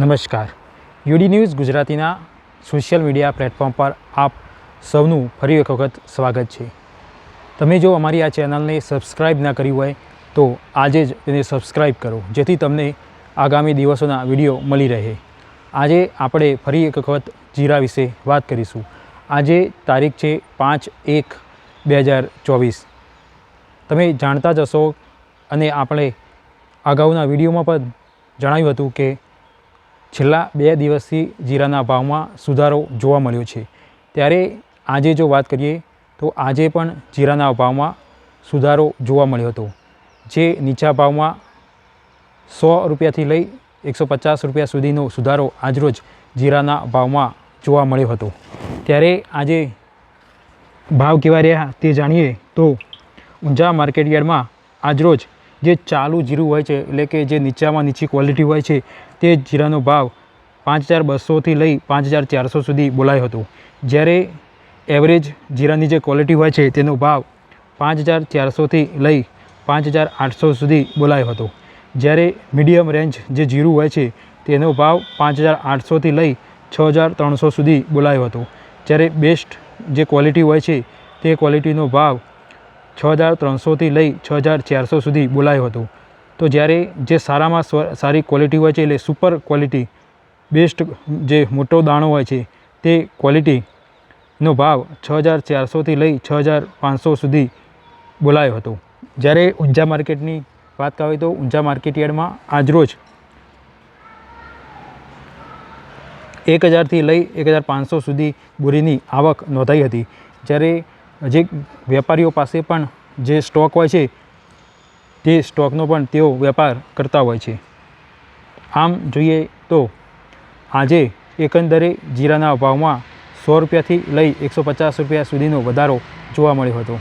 નમસ્કાર. UD news ગુજરાતીના social media platform પર આપ સૌનું ફરી એક વખત સ્વાગત છે. તમે જો અમારી આ ચેનલને સબસ્ક્રાઇબ ના કરી હોય, તો આજે જ તેને સબસ્ક્રાઇબ કરો, જેથી તમને આગામી દિવસોના વીડિયો મળી રહે. આજે આપણે ફરી એક વખત જીરા વિશે વાત કરીશું. આજે તારીખ છે પાંચ એક બે હજાર ચોવીસ. તમે જાણતા જ હશો અને આપણે અગાઉના વિડીયોમાં પણ જણાવ્યું હતું કે છેલ્લા બે દિવસથી જીરાના ભાવમાં સુધારો જોવા મળ્યો છે. ત્યારે આજે જો વાત કરીએ, તો આજે પણ જીરાના ભાવમાં સુધારો જોવા મળ્યો હતો, જે નીચા ભાવમાં સો રૂપિયાથી લઈ એકસો પચાસ રૂપિયા સુધીનો સુધારો આજરોજ જીરાના ભાવમાં જોવા મળ્યો હતો. ત્યારે આજે ભાવ કેવા રહ્યા તે જાણીએ તો ઊંઝા માર્કેટયાર્ડમાં આજરોજ જે ચાલુ જીરું હોય છે, એટલે કે જે નીચામાં નીચી ક્વોલિટી હોય છે તે જીરાનો ભાવ પાંચ હજાર બસોથી લઈ પાંચ હજાર ચારસો સુધી બોલાયો હતો. જ્યારે એવરેજ જીરાની જે ક્વોલિટી હોય છે તેનો ભાવ પાંચ હજાર ચારસોથી લઈ પાંચ હજાર આઠસો સુધી બોલાયો હતો. જ્યારે મીડિયમ રેન્જ જે જીરું હોય છે તેનો ભાવ પાંચ હજાર આઠસોથી લઈ છ હજાર ત્રણસો સુધી બોલાયો હતો. જ્યારે બેસ્ટ જે ક્વોલિટી હોય છે તે ક્વોલિટીનો ભાવ છ હજાર ત્રણસોથી લઈ છ હજાર ચારસો સુધી બોલાયો હતો. તો જ્યારે જે સારામાં સારી ક્વોલિટી હોય છે, એટલે સુપર ક્વોલિટી બેસ્ટ જે મોટો દાણો હોય છે, તે ક્વોલિટીનો ભાવ છ હજાર ચારસોથી લઈ છ હજાર પાંચસો સુધી બોલાયો હતો. જ્યારે ઊંઝા માર્કેટની વાત કરીએ તો ઊંઝા માર્કેટયાર્ડમાં આજરોજ એક હજારથી લઈ એક હજાર પાંચસો સુધી બોરીની આવક નોંધાઈ હતી. જ્યારે જે વેપારીઓ પાસે પણ જે સ્ટોક હોય છે તે સ્ટોકનો પણ તેઓ વેપાર કરતા હોય છે. આમ જોઈએ તો આજે એકંદરે જીરાના ભાવમાં સો રૂપિયાથી લઈ એકસો પચાસ રૂપિયા સુધીનો વધારો જોવા મળ્યો હતો.